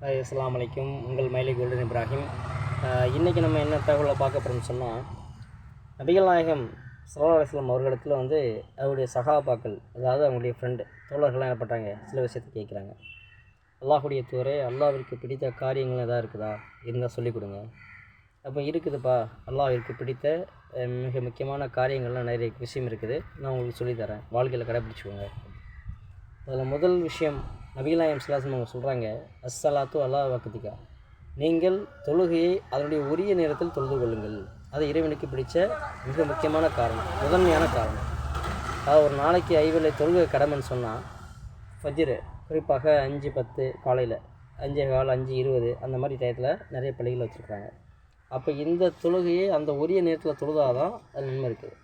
Hi உங்கள் மயிலை golden Ibrahim. இன்றைக்கி நம்ம என்ன தகவலை பார்க்க போகிறோம்னு சொன்னால் நபிகள் நாயகம் சல்லா அலிஸ்லாம் அவர்களிடத்தில் வந்து அவருடைய சகாபாக்கள் அதாவது அவங்களுடைய ஃப்ரெண்டு தோழர்கள்லாம் என்ன பண்ணுறாங்க சில விஷயத்தை கேட்குறாங்க அல்லாஹுடைய தூரே அல்லாவிற்கு பிடித்த காரியங்கள் எதாவது இருக்குதா? இருந்தால் சொல்லிக் கொடுங்க. அப்போ இருக்குதுப்பா அல்லாவிற்கு பிடித்த மிக முக்கியமான காரியங்கள்லாம் நிறைய விஷயம் இருக்குது. நான் உங்களுக்கு சொல்லித்தரேன் வாழ்க்கையில் கடைப்பிடிச்சிக்கோங்க. அதில் முதல் விஷயம் நபிகளாயம் சிலாசம் அவங்க சொல்கிறாங்க அஸ்ஸலாத்து அல்லா வக்கத்திகா நீங்கள் தொழுகையை அதனுடைய உரிய நேரத்தில் தொழுது கொள்ளுங்கள். அது இறைவனுக்கு பிடிச்ச மிக முக்கியமான காரணம் முதன்மையான காரணம். அதாவது ஒரு நாளைக்கு ஐவேளை தொழுகை கடமைன்னு சொன்னால் ஃபஜ்ரு குறிப்பாக அஞ்சு பத்து காலையில் அஞ்சே கால் அஞ்சு இருபது அந்த மாதிரி டயத்தில் நிறைய பள்ளிகள் வச்சுருக்காங்க அப்போ இந்த தொழுகையை அந்த உரிய நேரத்தில் தொழுதாதான் அது நன்மை இருக்குது.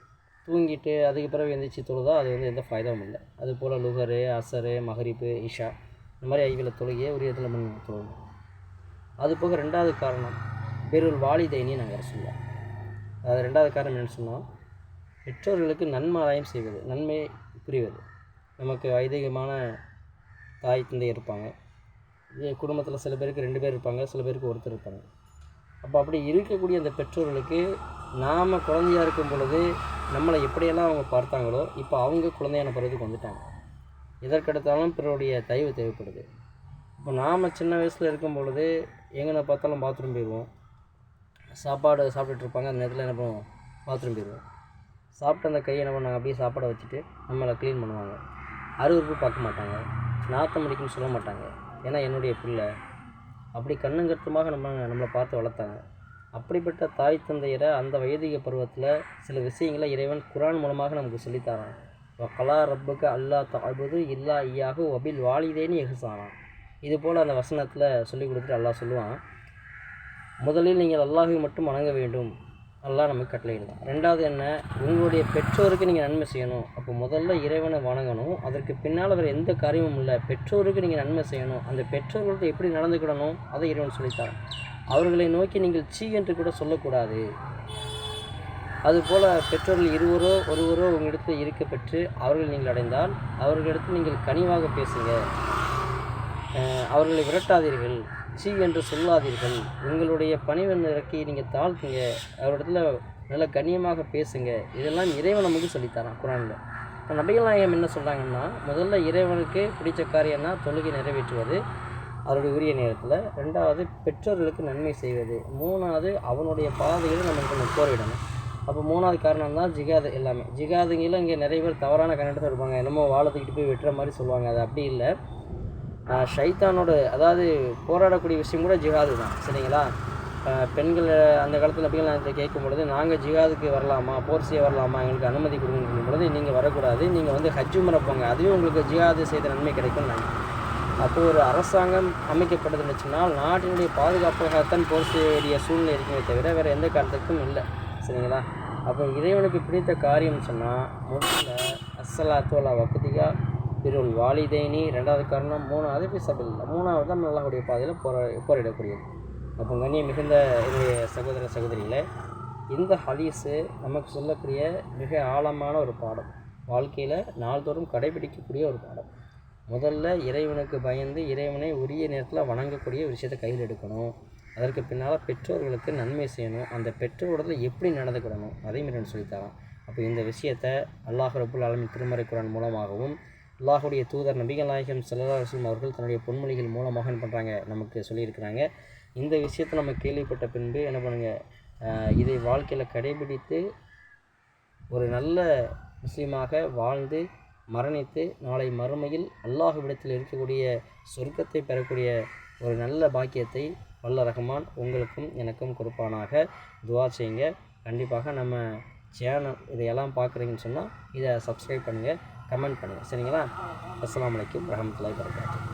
தூங்கிட்டு அதுக்கு பிறகு எந்திரிச்சு தொழுதோ அது வந்து எந்த ஃபாயதாவும் இல்லை. அது போல் லுகரு அசரு மஹரிப்பு இஷா இந்த மாதிரி ஐவில தொழுகையே உரிய இடத்துல பண்ணி தொழுவோம் அது போக ரெண்டாவது காரணம் பெருள் வாலிதைனி நாங்கள் சொல்லலாம் அது ரெண்டாவது காரணம் என்னென்னு சொன்னால் பெற்றோர்களுக்கு நன்மாராயம் செய்வது நன்மை புரிவது. நமக்கு ஐதீகமான தாய் தந்தை இருப்பாங்க. இதே குடும்பத்தில் சில பேருக்கு ரெண்டு பேர் இருப்பாங்க சில பேருக்கு ஒருத்தர் இருப்பாங்க. அப்போ அப்படி இருக்கக்கூடிய அந்த பெற்றோர்களுக்கு நாம் குழந்தையா இருக்கும் பொழுது நம்மளை எப்படியெல்லாம் அவங்க பார்த்தாங்களோ இப்போ அவங்க குழந்தையான பருவத்துக்கு வந்துட்டாங்க. எதற்கெடுத்தாலும் பிறருடைய தயவு தேவைப்படுது. இப்போ நாம் சின்ன வயசில் இருக்கும் பொழுது எங்கே பார்த்தாலும் பாத்ரூம் போயிடுவோம் சாப்பாடு சாப்பிட்டுட்டு இருப்பாங்க அந்த நேரத்தில் என்ன பண்ணுவோம்? பாத்ரூம் போயிடுவோம் சாப்பிட்ட அந்த கையை என்ன பண்ணாங்க அப்படியே சாப்பாடை வச்சுட்டு நம்மளை க்ளீன் பண்ணுவாங்க. அருவருப்பு பார்க்க மாட்டாங்க. நாத்தம் அடிக்குன்னு சொல்ல மாட்டாங்க. ஏன்னா என்னுடைய பிள்ளை. அப்படி கண்ணுங்கருத்துமாக நம்ம நம்மளை பார்த்து வளர்த்தாங்க. அப்படிப்பட்ட தாய் தந்தையரை அந்த வைதிக பருவத்தில் சில விஷயங்களை இறைவன் குரான் மூலமாக நமக்கு சொல்லித்தரான் கலா ரப்புக்கு அல்லா தாழ்வது இல்லா ஐயாகு வபில் வாலிதேனி எகுசானான் இது போல் அந்த வசனத்தில் சொல்லி கொடுத்துட்டு அல்லாஹ் சொல்லுவான் முதலில் நீங்கள் அல்லாஹை மட்டும் வணங்க வேண்டும். அல்லாஹ் நமக்கு கட்டளையிடலாம் ரெண்டாவது என்ன? உங்களுடைய பெற்றோருக்கு நீங்கள் நன்மை செய்யணும். அப்போ முதல்ல இறைவனை வணங்கணும். அதற்கு பின்னால் வேறு எந்த காரியமும் இல்லை. பெற்றோருக்கு நீங்கள் நன்மை செய்யணும். அந்த பெற்றோர்கள்ட்ட எப்படி நடந்துக்கிடணும்? அதை இறைவன் சொல்லித்தார் அவர்களை நோக்கி நீங்கள் சீ என்று கூட சொல்லக்கூடாது. அதுபோல் பெற்றோர்கள் இருவரோ ஒருவரோ உங்களிடத்தில் இருக்க பெற்று அவர்கள் நீங்கள் அடைந்தால் அவர்களிடத்தில் நீங்கள் கனிவாக பேசுங்க. அவர்களை விரட்டாதீர்கள். சீ என்று சொல்லாதீர்கள். உங்களுடைய பணிவன் இறக்கி நீங்கள் தாழ்த்துங்க. அவரிடத்துல நல்ல கண்ணியமாக பேசுங்க. இதெல்லாம் இறைவன் நமக்கு சொல்லித்தரான் குரானில். இப்போ நபிகள் நாயகம் என்ன சொல்கிறாங்கன்னா முதல்ல இறைவனுக்கு பிடிச்ச காரியம்னா தொழுகை நிறைவேற்றுவது அவருடைய உரிய நேரத்தில். ரெண்டாவது பெற்றோர்களுக்கு நன்மை செய்வது. மூணாவது அவனுடைய பாதையில் நம்ம கொஞ்சம் போரிடணும். அப்போ மூணாவது காரணம் தான் ஜிகாது எல்லாமே. ஜிகாதுங்கில இங்கே நிறைய பேர் தவறான கண்ணத்தில் இருப்பாங்க. என்னமோ வாழத்துக்கிட்டு போய் வெட்டுற மாதிரி சொல்லுவாங்க. அது அப்படி இல்லை. ஷைத்தானோட அதாவது போராடக்கூடிய விஷயம் கூட ஜிகாது தான். சரிங்களா? பெண்கள் அந்த காலத்தில் நபிகள் நாயகத்தை கேட்கும் பொழுது நாங்கள் ஜிகாதுக்கு வரலாமா? போர் செய்ய வரலாமா? எங்களுக்கு அனுமதி கொடுங்கன்னு சொல்லும் பொழுது நீங்கள் வரக்கூடாது. நீங்கள் வந்து ஹஜ்ஜு முறை போங்க. அதுவே உங்களுக்கு ஜிகாது செய்த நன்மை கிடைக்கும் நாங்கள் அப்போ ஒரு அரசாங்கம் அமைக்கப்படுதுன்னு வச்சுனால் நாட்டினுடைய பாதுகாப்புக்காகத்தான் போர் செய்ய வேண்டிய சூழ்நிலை இருக்குமே தவிர வேறு எந்த காரணத்துக்கும் இல்லை. சரிங்களா? அப்போ இறைவனுக்கு பிடித்த காரியம் சொன்னால் முதல்ல அசலா தோலா வக்திகா பிறல் வாலிதைனி ரெண்டாவது காரணம் மூணாவது பிசபில் மூணாவது தான் நல்லாவுடைய பாதையில் போரா போரிடக்கூடியது. அப்போ கண்ணிய மிகுந்த என்னுடைய சகோதர சகோதரியில் இந்த ஹலீஸு நமக்கு சொல்லக்கூடிய மிக ஆழமான ஒரு பாடம். வாழ்க்கையில் நாள்தோறும் கடைபிடிக்கக்கூடிய ஒரு பாடம். முதல்ல இறைவனுக்கு பயந்து இறைவனை உரிய நேரத்தில் வணங்கக்கூடிய விஷயத்தை கையில் எடுக்கணும். அதற்கு பின்னால் பெற்றோர்களுக்கு நன்மை செய்யணும். அந்த பெற்றோரோடத்துல எப்படி நடந்துக்கிடணும் அதையும் இறைவன் சொல்லித்தரான். அப்போ இந்த விஷயத்தை அல்லாஹ் ரபுல் ஆலமின் திருமறை குரான் மூலமாகவும் அல்லாஹுடைய தூதர் நபிகள் நாயகம் சல்லா ரசூல் அவர்கள் தன்னுடைய பொன்மொழிகள் மூலமாக என்ன பண்ணுறாங்க நமக்கு சொல்லியிருக்கிறாங்க. இந்த விஷயத்தை நம்ம கேள்விப்பட்ட பின்பு என்ன பண்ணுங்கள் இதை வாழ்க்கையில் கடைபிடித்து ஒரு நல்ல முஸ்லீமாக வாழ்ந்து மரணித்து நாளை மறுமையில் அல்லாஹுவிடத்தில் இருக்கக்கூடிய சொர்க்கத்தை பெறக்கூடிய ஒரு நல்ல பாக்கியத்தை வல்ல ரஹ்மான் உங்களுக்கும் எனக்கும் கொடுப்பானாக. துவா செய்யுங்க. கண்டிப்பாக நம்ம சேனல் இதையெல்லாம் பார்க்குறீங்கன்னு சொன்னால் இதை சப்ஸ்கிரைப் பண்ணுங்கள் கமெண்ட் பண்ணுங்கள் சரிங்களா? அஸ்லாம் வலைக்கம் வரமத்துல வரகாத்து